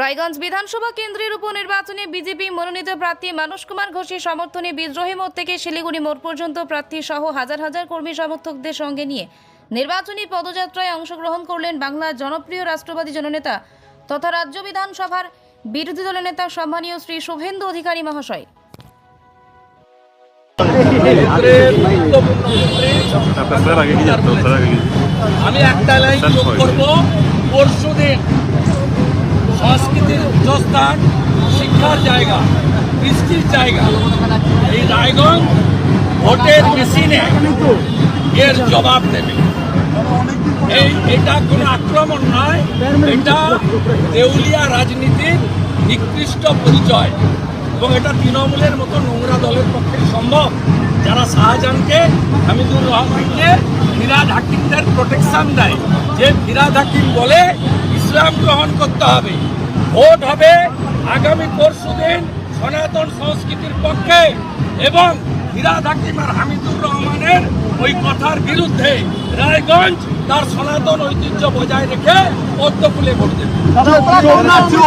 রায়গঞ্জ বিধানসভা কেন্দ্রের উপনির্বাচনে বিজেপি মনোনীত প্রার্থী মানস কুমার ঘোষের সমর্থনে বিদ্রোহী মোড় থেকে শিলিগুড়ি মোড় পর্যন্ত প্রার্থী সহ হাজার হাজার কর্মী সমর্থকদের সঙ্গে নিয়ে নির্বাচনী পদযাত্রায় অংশগ্রহণ করলেন বাংলার জনপ্রিয় রাষ্ট্রবাদী জননেতা তথা রাজ্য বিধানসভার বিরোধী দলের নেতা সম্মানীয় শ্রী শুভেন্দু অধিকারী মহাশয়। আমি একটা লাইন যোগ করব। পরশু দিন সংস্কৃতির শিক্ষার জায়গা, বৃষ্টির জায়গা। এই রায়গঞ্জ ভোটের মেশিনে এর জবাব দেবে। এই, এটা কোনো আক্রমণ নয়, এটা দেউলিয়া রাজনীতির নিকৃষ্ট পরিচয়। এবং এটা তৃণমূলের মতো নোংরা দলের পক্ষে সম্ভব। যারা শাহজাহানকে, হামিদুর রহমানকে ফিরাদ হাকিমদের প্রোটেকশন দেয়, যে ফিরাদ হাকিম বলে ইসলাম গ্রহণ করতে হবে। ভোট হবে আগামী পরশু দিন সনাতন সংস্কৃতির পক্ষে এবং ফিরাদ হাকিম আর হামিদুর রহমানের ওই কথার বিরুদ্ধে রায়গঞ্জ তার সনাতন ঐতিহ্য বজায় রেখে পদ্ম ফুলে ভোট দেবে। চলো চলো